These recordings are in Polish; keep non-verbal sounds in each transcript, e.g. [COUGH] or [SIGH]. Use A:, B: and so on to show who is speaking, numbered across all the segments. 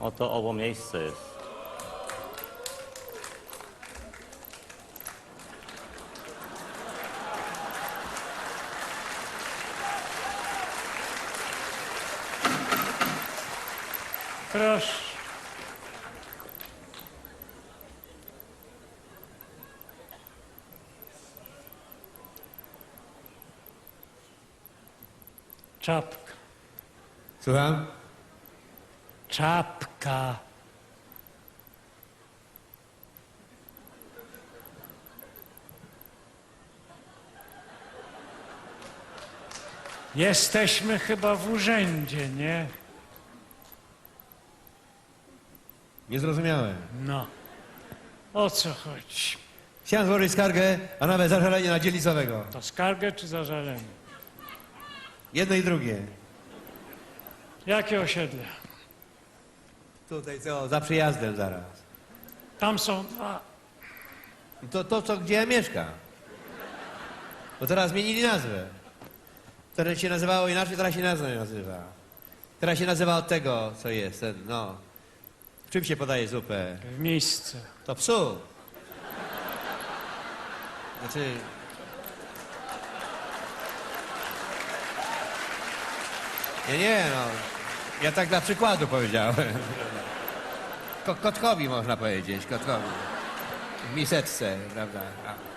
A: Oto owo miejsce jest.
B: Proszę. Czapka.
C: Słucham?
B: Czapka. Jesteśmy chyba w urzędzie, nie?
C: Nie zrozumiałem.
B: No. O co chodzi?
C: Chciałem złożyć skargę, a nawet zażalenie na dzielnicowego.
B: To skargę czy zażalenie?
C: Jedno i drugie.
B: Jakie osiedle?
C: Tutaj co, za przyjazdem zaraz.
B: Tam są dwa.
C: To, to co, gdzie ja mieszkam. Bo teraz zmienili nazwę. Teraz się nazywało inaczej, teraz się nazwa nie nazywa. Teraz się nazywa od tego, co jest, ten, no. W czym się podaje zupę?
B: W miejsce.
C: To psu. Znaczy... Nie, nie, no. Ja tak dla przykładu powiedziałem. Ko kotkowi można powiedzieć, kotkowi. W miseczce, prawda?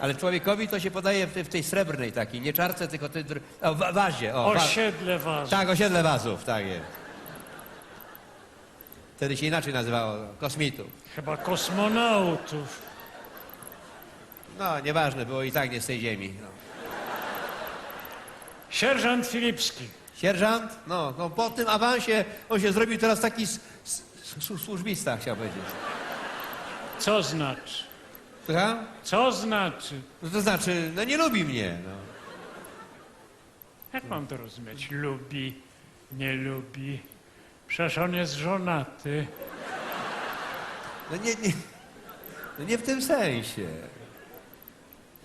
C: Ale człowiekowi to się podaje w, tej- w tej srebrnej takiej, nie czarce, tylko tej... O, wa wazie, o.
B: Osiedle was.
C: tak, osiedle wazów, tak jest. Wtedy się inaczej nazywało, kosmitów.
B: Chyba kosmonautów.
C: No, nieważne, było i tak nie z tej ziemi. No.
B: Sierżant Filipski.
C: Sierżant? No, no, po tym awansie on się zrobił teraz taki s- s- s- służbista, chciał powiedzieć.
B: Co znaczy?
C: Słucham?
B: Co znaczy?
C: No to znaczy, no nie lubi mnie, no.
B: Jak mam to rozumieć? Lubi, nie lubi. Przecież on jest żonaty.
C: No nie, nie, no nie w tym sensie.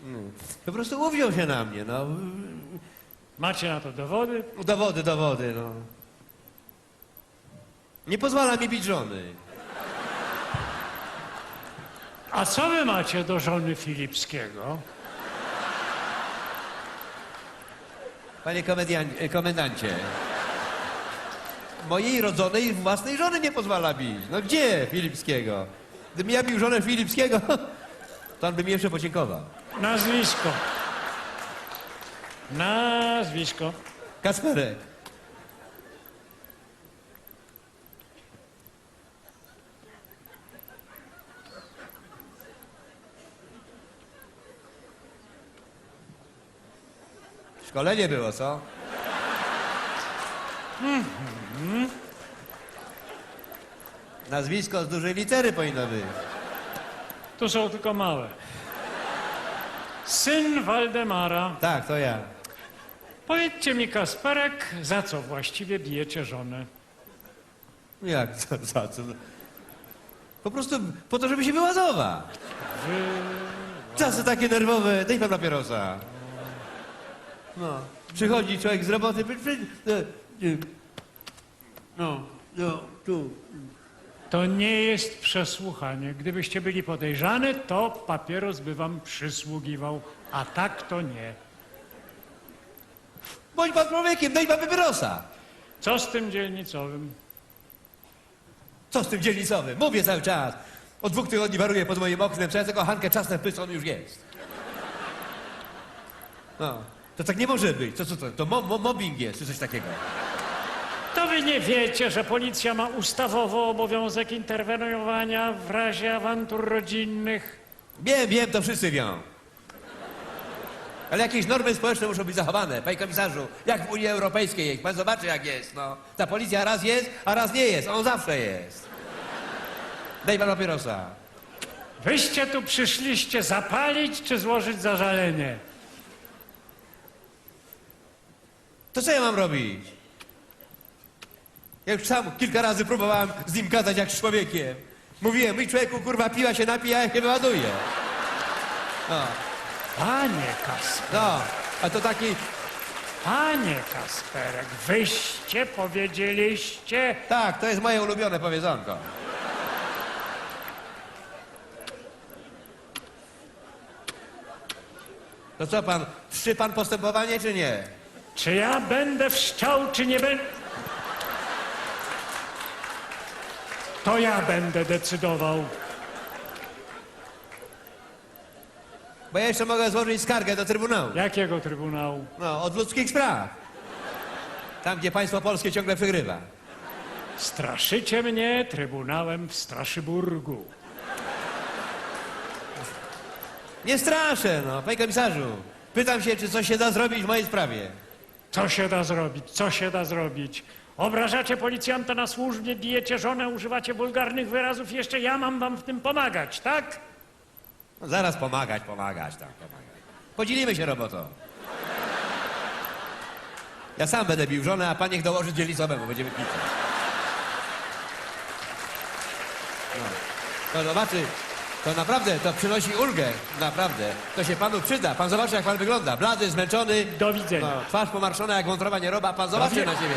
C: Mm. Po prostu uwziął się na mnie, no.
B: Macie na to dowody?
C: Dowody, dowody, no. Nie pozwala mi bić żony.
B: A co wy macie do żony Filipskiego?
C: Panie komedian, komendancie. Mojej rodzonej własnej żony nie pozwala bić. No gdzie Filipskiego? Gdybym ja bił żonę Filipskiego, [LAUGHS] to on by mi jeszcze podziękował.
B: Nazwisko. Nazwisko.
C: Kasperek. Szkolenie było, co? Nazwisko z dużej litery powinno być.
B: Tu są tylko małe. Syn Waldemara.
C: Tak, to ja.
B: Powiedzcie mi, Kasperek, za co właściwie bijecie żonę?
C: Jak za, za co? Po prostu po to, żeby się wyładować.
B: Wy...
C: Czasy takie nerwowe, daj pan papierosa. No, przychodzi człowiek z roboty, przy, przy, no, no, no, tu.
B: To nie jest przesłuchanie. Gdybyście byli podejrzany, to papieros by wam przysługiwał, a tak to nie.
C: Bądź pan człowiekiem, daj pan papierosa.
B: Co z tym dzielnicowym?
C: Co z tym dzielnicowym? Mówię cały czas. Od dwóch tygodni waruję pod moim oknem, co ja tego Hankę czasem pysk, on już jest. No, to tak nie może być. Co, co to? To mo, mo, mobbing jest, czy coś takiego.
B: To wy nie wiecie, że policja ma ustawowo obowiązek interweniowania w razie awantur rodzinnych?
C: Wiem, wiem, to wszyscy wią. Ale jakieś normy społeczne muszą być zachowane, panie komisarzu. Jak w Unii Europejskiej jest. Pan zobaczy, jak jest, no. Ta policja raz jest, a raz nie jest. On zawsze jest. Daj pan papierosa.
B: Wyście tu przyszliście zapalić czy złożyć zażalenie?
C: To co ja mam robić? Ja już sam kilka razy próbowałem z nim gadać jak z człowiekiem. Mówiłem, mój człowieku, kurwa, piwa się napija, a ja się wyładuję. No,
B: Panie Kasper.
C: no, a to taki
B: Panie Kasperek, wyście powiedzieliście...
C: Tak, to jest moje ulubione powiedzonko. To co pan, wstrzy pan postępowanie czy nie?
B: Czy ja będę wszczał, czy nie będę... To ja będę decydował.
C: Bo ja jeszcze mogę złożyć skargę do Trybunału.
B: Jakiego trybunału?
C: No, od ludzkich spraw. Tam, gdzie państwo polskie ciągle przegrywa.
B: Straszycie mnie trybunałem w Straszyburgu.
C: Nie straszę, no, panie komisarzu. Pytam się, czy coś się da zrobić w mojej sprawie.
B: Co się da zrobić? Co się da zrobić? Obrażacie policjanta na służbie, bijecie żonę, używacie wulgarnych wyrazów, jeszcze ja mam wam w tym pomagać, tak?
C: No, zaraz pomagać, pomagać, tak, pomagać. Podzielimy się robotą. Ja sam będę bił żonę, a pan niech dołoży dzielicowemu, będziemy pić. No. To zobaczy, to naprawdę, to przynosi ulgę, naprawdę. To się panu przyda. Pan zobaczy, jak pan wygląda. Blady, zmęczony,
B: Do widzenia.
C: no, twarz pomarszczona jak wątroba nie roba. Pan zobaczy na siebie.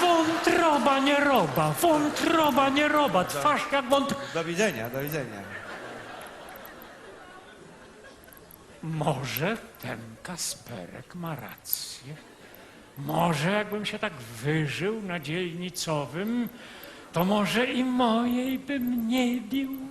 B: Wątroba nie roba, wątroba nie roba, twarz jak wąt...
C: Do widzenia, do widzenia.
B: Może ten Kasperek ma rację. Może jakbym się tak wyżył na dzielnicowym, to może i mojej bym nie bił.